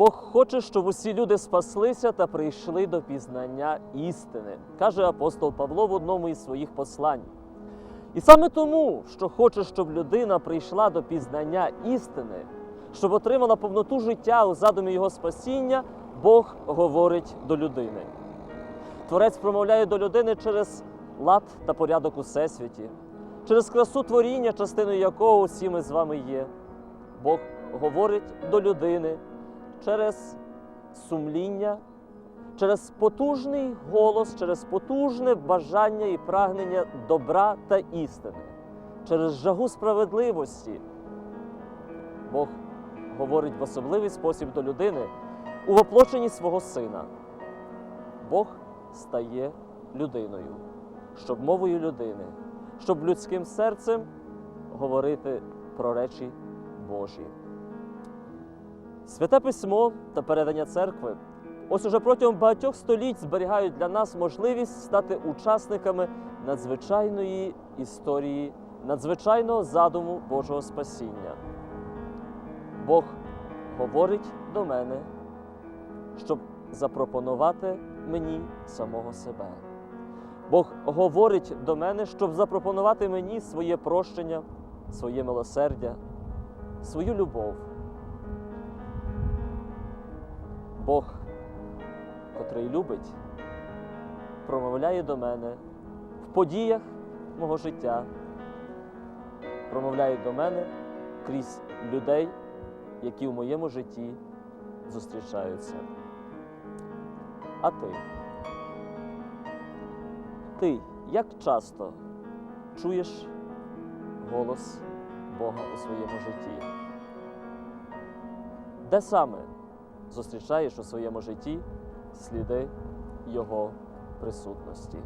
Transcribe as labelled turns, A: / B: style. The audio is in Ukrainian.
A: Бог хоче, щоб усі люди спаслися та прийшли до пізнання істини, каже апостол Павло в одному із своїх послань. І саме тому, що хоче, щоб людина прийшла до пізнання істини, щоб отримала повноту життя у задумі його спасіння, Бог говорить до людини. Творець промовляє до людини через лад та порядок у всесвіті, через красу творіння, частиною якого усі ми з вами є. Бог говорить до людини через сумління, через потужний голос, через потужне бажання і прагнення добра та істини, через жагу справедливості. Бог говорить в особливий спосіб до людини у воплоченні свого сина. Бог стає людиною, щоб мовою людини, щоб людським серцем говорити про речі Божі. Святе письмо та передання церкви ось уже протягом багатьох століть зберігають для нас можливість стати учасниками надзвичайної історії, надзвичайного задуму Божого спасіння. Бог говорить до мене, щоб запропонувати мені самого себе. Бог говорить до мене, щоб запропонувати мені своє прощення, своє милосердя, свою любов. Бог, котрий любить, промовляє до мене в подіях мого життя, промовляє до мене крізь людей, які в моєму житті зустрічаються. А ти? Ти як часто чуєш голос Бога у своєму житті? Де саме зустрічаєш у своєму житті сліди Його присутності?